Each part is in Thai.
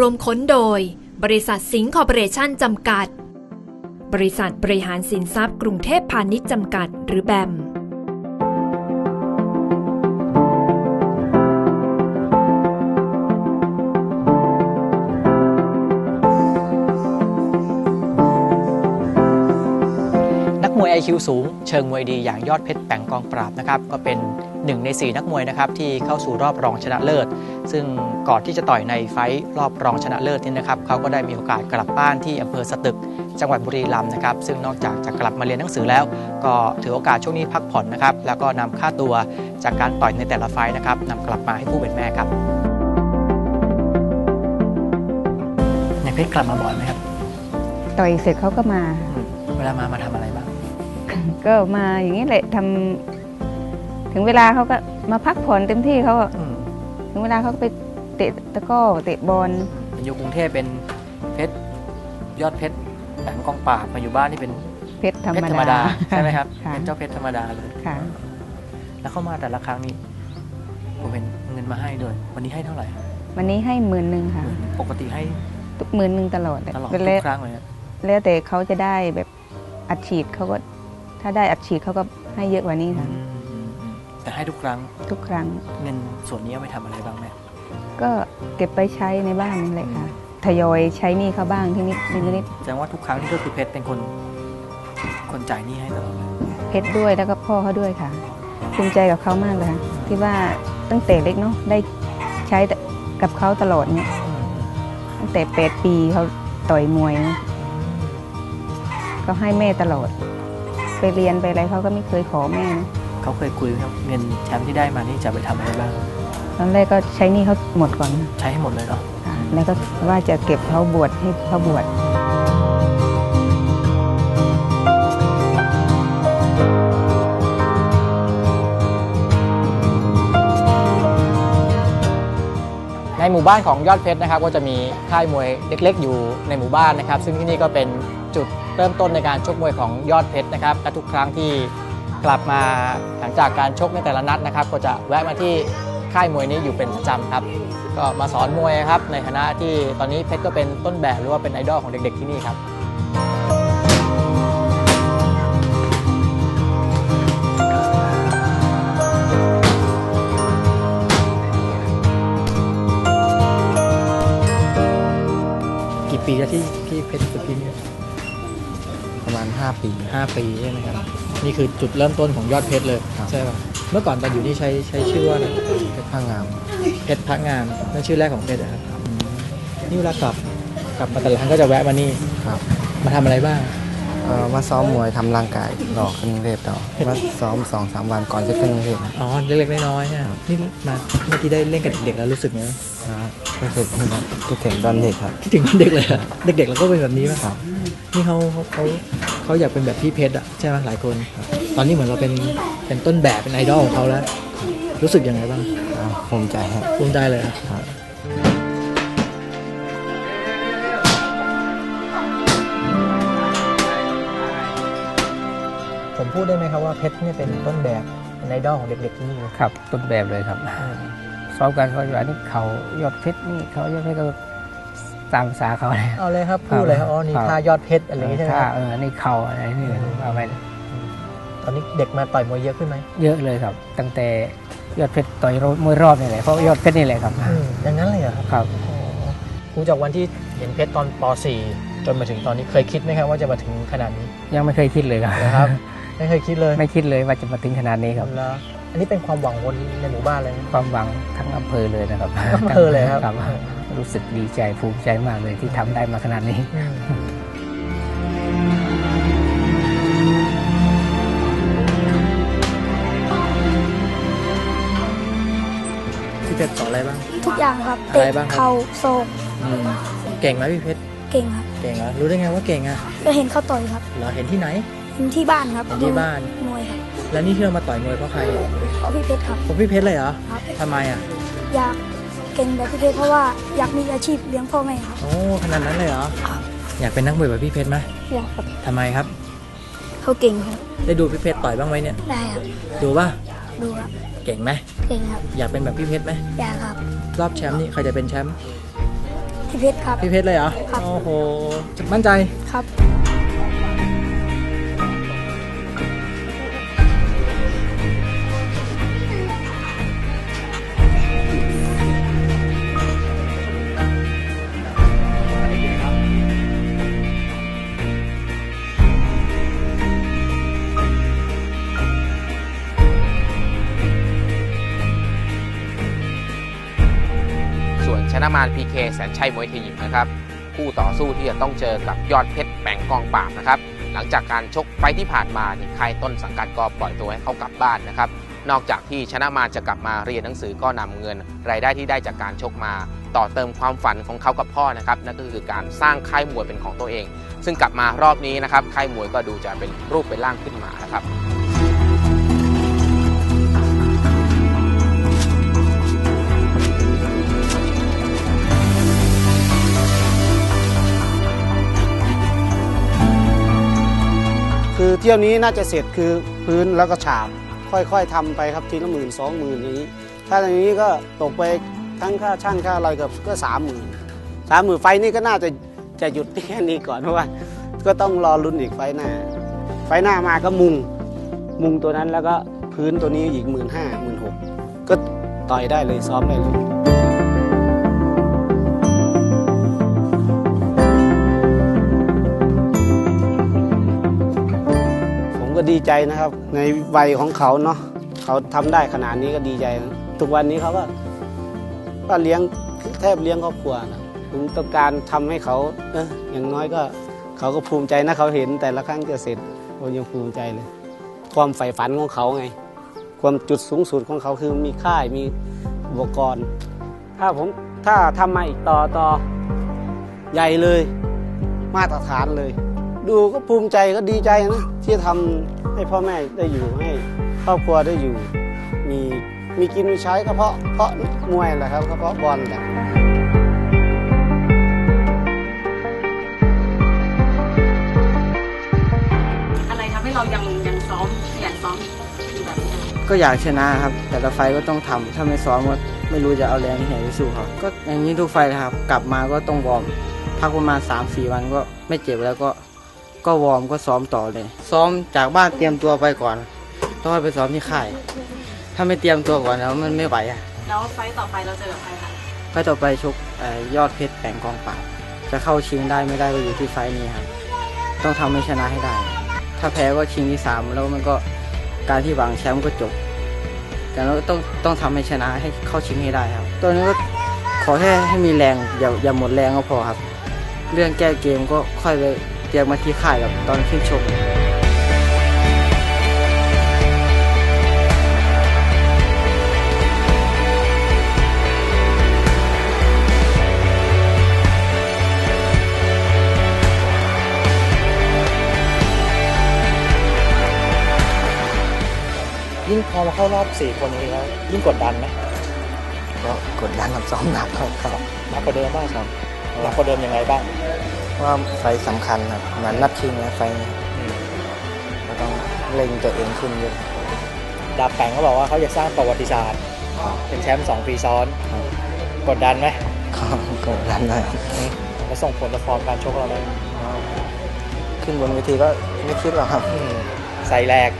รวมค้นโดย บริษัทสิงห์คอร์ปอเรชั่นจำกัด บริษัทบริหารสินทรัพย์กรุงเทพพาณิชย์จำกัด หรือแบม IQ สูง เชิงมวยดีอย่างยอดเพชรแป่งกองปราบนะครับก็เป็นหนึ่งใน 4 นักมวยนะครับที่เข้าสู่รอบรองชนะเลิศ ซึ่งก่อนที่จะต่อยในไฟท์รอบรองชนะเลิศนี่นะครับเขาก็ได้มีโอกาสกลับบ้านที่อำเภอสตึก จังหวัดบุรีรัมย์นะครับซึ่งนอกจากจะกลับมาเรียนหนังสือแล้ว ก็ถือโอกาสช่วงนี้พักผ่อนนะครับแล้วก็นำค่าตัวจากการต่อยในแต่ละไฟท์นะครับนำกลับมาให้ผู้เป็นแม่ครับในเพชรกลับมาบ่อยไหมครับต่อยเสร็จเขาก็มา เวลามามาทำอะไรบ้าง ก็มาอย่างนี้แหละทำถึงเวลาเขาก็มาพักผ่อนเต็มที่เขาอะถึงเวลาเขาก็ไปเตะตะกร้อเตะบอลอยู่กรุงเทพเป็นเพชรยอดเพชรแป่งกองปราบมาอยู่บ้านนี่เป็นเพชรธรรเพชมรธรรมดาดา ใช่ไหมครับค่ะ เป็นเจ้าเพชรธรรมดาเลย ค่ะแล้วเข้ามาแต่ละครั้งนี้ผมเป็นเงินมาให้ด้วย วันนี้ให้เท่าไหร่วันนี้ให้หมื่นหนึ่งค่ะ ปกติให้ทุกหมื่นหนึ่งตลอดตลอดเป็นทุแล้วกครั้งเลยนะแล้วแต่เขาจะได้แบบอัดฉีดเขาก็ ถ้าได้อัดฉีดเขาก็ให้เยอะกว่านี้ค่ะอืมอืมอืมแต่ให้ทุกครั้งทุกครั้ง เงินส่วนนี้เอาไปทำอะไรบ้างไหมก็เก็บไปใช้ในบ้านนี่แหละค่ะทยอยใช้หนี้เขาบ้างที่นิดนิดนิดแสดงว่าทุกครั้งนี่ก็คือเพชรเป็นคน คนจ่ายหนี้ให้ตลอดเลยเพชรด้วยแล้วก็พ่อเขาด้วยค่ะภูมิใจกับเขามากเลยค่ะที่ว่าตั้งแต่เล็กเนาะได้ใช้กับเขาตลอดเนี่ยตั้งแต่แปดปีเขาต่อยมวยนะก็ให้แม่ตลอด ไปเรียนไปอะไรเขาก็ไม่เคยขอแม่นะเขาเคยคุยไหมครับเงินแชมป์ที่ได้มานี่จะไปทำอะไรบ้าง ตอนแรกก็ใช้หนี่เขาหมดก่อนนะใช้ให้หมดเลยเหรอค่ะแล้วก็ว่าจะเก็บเขาบวชให้เขาบวชในหมู่บ้านของยอดเพชรนะครับก็จะมีค่ายมวยเล็ก ๆ อยู่ในหมู่บ้านนะครับ ซึ่งที่นี่ก็เป็นจุด เริ่มต้นในการชกมวยของยอดเพชรนะครับและทุกครั้งที่กลับมาหลังจากการชกในแต่ละนัดนะครับ ก็จะแวะมาที่ค่ายมวยนี้อยู่เป็นประจำครับ ก็มาสอนมวยครับในฐานะที่ตอนนี้เพชรก็เป็นต้นแบบหรือว่าเป็นไอดอลของเด็กๆที่นี่ครับกี่ปีแล้วที่พี่เพชรฝึกที่นี่ ประมาณ 5 ปีห้าปีใช่ไหมครับ นี่คือจุดเริ่มต้นของยอดเพชรเลยครับ ใช่ป่ะเมื่อก่อนตอนอยู่นี่ใช้ใช้ชื่อว่าอะไรเพชรผ้างามเพชรพักงามนั่นชื่อแรกของเพชรนะครับอืมนี่เวลากลับกลับมาแต่ละครั้งก็จะแวะมานี่ครับ มาทำอะไรบ้าง เอ่อมาซ้อมมวยทำร่างกายรอขึ้นกรุงเทพต่อมาซ้อมสองสามวันก่อนจะขึ้นกรุงเทพอ๋อเล็กๆน้อยๆเนี่ยนี่มาเมื่อกี้ได้เล่นกับเด็กๆแล้วรู้สึกไงนะรู้สึกคิดถึงตอนเด็กครับ คิดถึงเด็กเลยอะเด็กๆเราก็เป็นแบบนี้ป่ะครับ นี่เขาเขาเขาเขาอยากเป็นแบบพี่เพชรอะใช่ไหมหลายคน ตอนนี้เหมือนเราเป็นเป็นต้นแบบเป็นไอดอลของเขาแล้ว รู้สึกยังไงบ้างอ่าภูมิใจครับ ภูมิใจเลยอะ ครับ ผมพูดได้ไหมครับว่าเพชรเนี่ยเป็นต้นแบบเป็นไอดอลของเด็กๆที่นี่เลยครับ ต้นแบบเลยครับซ้อมกันเขาอยู่อันนี้เขายอดเพชรนี่เขายอดเพชรก็ตามภาษาเขาเลยเอาเลยครับพูดเลยครับอ๋อนี่ครับท่ายอดเพชรอะไรอย่างงี้ใช่ไหมถ้าครับเอออันนี้เขาอะไรนี่เอาไปตอนนี้เด็กมาต่อยมวยเยอะขึ้นไหมเยอะเลยครับ ตั้งแต่ยอดเพชรต่อยมวยรอบนี่แหละเพราะยอดเพชรนี่แหละครับอืมอย่างนั้นเลยเหรอครับครับอ๋อครูจากวันที่เห็นเพชรตอนป .4 จนมาถึงตอนนี้เคยคิดไหมครับว่าจะมาถึงขนาดนี้ ยังไม่เคยคิดเลยครับนะครับ ไม่เคยคิดเลย ไม่คิดเลยว่าจะมาถึงขนาดนี้ครับ แล้วอันนี้เป็นความหวังคนในหมู่บ้านเลยไหมความหวังทั้งอำเภอเลยนะครับทั้งอำเภอเลยครับ รู้สึกดีใจภูมิใจมากเลยที่ทำได้มาขนาดนี้อืมพี่เพชรสอนอะไรบ้าง ทุกอย่างครับอะไรเตะบ้างครับ เข่าโศกอืมเก่งไหมพี่เพชร เก่งครับ เก่งเหรอรู้ได้ไงว่าเก่งอะ ก็เห็นเขาต่อยครับ เราเห็นที่ไหน เห็นที่บ้านครับเห็นที่บ้าน มวยครับแล้วนี่ที่เรามาต่อยมวยเพราะใครเพราะพี่เพชรครับ เพราะพี่เพชรเลยเหรอครับ ทำไมอะอยากเก่งแบบพี่เพชรเพราะว่าอยากมีอาชีพเลี้ยงพ่อแม่ครับ โอ้ขนาดนั้นเลยเหรอครับ อยากเป็นนักมวยแบบพี่เพชรไหมอยากครับทำไมครับ เขาเก่งครับ ได้ดูพี่เพชรต่อยบ้างไหมเนี่ยได้ครับ ดูป่ะดูครับ เก่งไหมเก่งครับ อยากเป็นแบบพี่เพชรไหมอยากครับ รอบแชมป์นี่ใครจะเป็นแชมป์พี่เพชรครับ พี่เพชรเลยเหรอครับ โอ้โหมั่นใจครับ มารพีเคแสนชัยมวยไทยยิมนะครับคู่ต่อสู้ที่จะต้องเจอกับยอดเพชรแปงกองปราบนะครับหลังจากการชกไฟที่ผ่านมานี่ค่ายต้นสังกัดก็ปล่อยตัวให้เขากลับบ้านนะครับนอกจากที่ชนะมาจะกลับมาเรียนหนังสือก็นำเงิน รายได้ที่ได้จากการชกมา ต่อเติมความฝันของเขากับพ่อนะครับนั่นก็คือการสร้างค่ายมวยเป็นของตัวเอง ซึ่งกลับมารอบนี้นะครับค่ายมวยก็ดูจะเป็นรูปเป็นร่างขึ้นมานะครับ ที่ยวนี้น่าจะเสร็จคือพื้นแล้วก็ฉาบ ค่อยๆทำไปครับทีละหมื่นสองหมื่นอย่างนี้ ถ้าอย่างนี้ก็ตกไปทั้งค่าช่างค่าอะไรกับก็สามหมื่นสามหมื่นไฟนี่ก็น่าจะจะหยุดแค่นี้ก่อนเพราะว่า ก็ต้องรอลุ้นอีกไฟหน้า ไฟหน้ามาก็มุง มุงตัวนั้นแล้วก็พื้นตัวนี้อีกหมื่นห้าหมื่นหกก็ต่อยได้เลยซ้อมได้เลย ดีใจนะครับ ในวัยของเขาเนาะเขาทำได้ขนาดนี้ก็ดีใจนะทุกวันนี้เขาก็ก็เลี้ยงแทบเลี้ยงครอบครัวนะผมต้องการทำให้เขาเอออย่างน้อยก็เขาก็ภูมิใจนะเขาเห็นแต่ละครั้งจะเสร็จผมยังภูมิใจเลย ความใฝ่ฝันของเขาไง ความจุดสูงสุดของเขาคือมีค่ายมีอุปกรณ์ ถ้าผมถ้าทำมาอีกต่อต่อใหญ่เลย มาตรฐานเลย ดูก็ภูมิใจก็ดีใจนะที่ทำให้พ่อแม่ได้อยู่ให้ครอบครัวได้อยู่ มีมีกินมีใช้ก็เพราะเพราะมวยแหละครับก็เพราะบอลแหละอะไรทำให้เรายังยังซ้อมขยันซ้อมอยู่แบบนี้ก็อยากชนะครับ แต่ละไฟก็ต้องทำถ้าไม่ซ้อมก็ไม่รู้จะเอาแรงที่ไหนไปสู้เขาก็อย่างนี้ทุกไฟล์นะครับ กลับมาก็ต้องวอร์มพักประมาณ 3-4 วันก็ไม่เจ็บแล้วก็ ก็วอร์มก็ซ้อมต่อเลย ซ้อมจากบ้านเตรียมตัวไปก่อนต้องไปซ้อมที่ค่าย ถ้าไม่เตรียมตัวก่อนแล้วมันไม่ไหวอะแล้วไฟต์ต่อไปเราเจอกับใครคะไฟล์ต่อไปชกเอ่อยอดเพชรแปลงกองปราบจะเข้าชิงได้ไม่ได้ก็อยู่ที่ไฟล์นี้ครับต้องทำให้ชนะให้ได้ ถ้าแพ้ก็ชิงที่สามแล้วมันก็การที่หวังแชมป์ก็จบ แต่เราต้องต้องทำให้ชนะให้เข้าชิงให้ได้ครับ ตัวนี้ก็ขอแค่ให้มีแรงอย่าอย่าหมดแรงก็พอครับ เรื่องแก้เกมก็ค่อยไปเตรียมมาที่ค่ายกับตอนขึ้นชกยิ่งพอมาเข้ารอบ4คนนี้แล้วยิ่งกดดันไหมก็กดดันกับซ้อมหนักครับครับหนักกว่าเดิมมากครับหนักกว่าเดิมยังไงบ้าง ว่าไฟล์สำคัญครับเหมือนนัดชิงนะไฟล์นี้ก็ต้องเล็งตัวเองขึ้นเยอะดาบแปงเขาบอกว่าเขาจะสร้างประวัติศาสตร์ เป็นแชมป์สองปีซ้อนครับกดดันไหมก็กดดันได้ครับแล้วส่งผลต่อฟอร์มการชกเราไหมขึ้นบนเวทีก็ไม่คิดหรอกครับอืมใส่แรก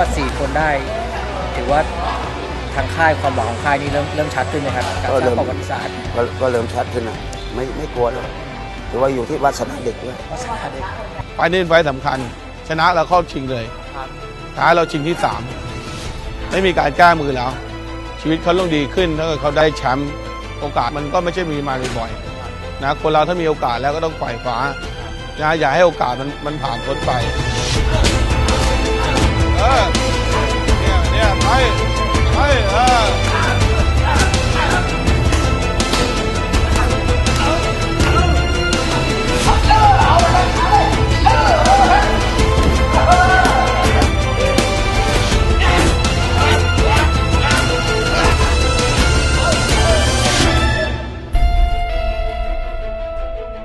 มา 4 คนได้ ถือว่าทางค่ายความหวังของค่ายนี้เริ่มเริ่มชัดขึ้นนะครับการสร้างประวัติศาสตร์ก็ก็เริ่มชัดขึ้นนะไม่ไม่กลัวแล้วหรือว่าอยู่ที่วาสนาเด็กด้วยไฟล์นี้เป็นไฟล์สำคัญ ชนะเราเข้าชิงเลยท้ายเราชิงที่ 3 ไม่มีการแก้มือแล้ว ชีวิตเขาต้องดีขึ้นถ้าเกิดเขาได้แชมป์โอกาสมันก็ไม่ใช่มีมาบ่อยๆนะคนเราถ้ามีโอกาสแล้วก็ต้องไขว่คว้านะอย่าให้โอกาสมันมันผ่านพ้นไป เออเนี่ยเนี่ยไปไปเออ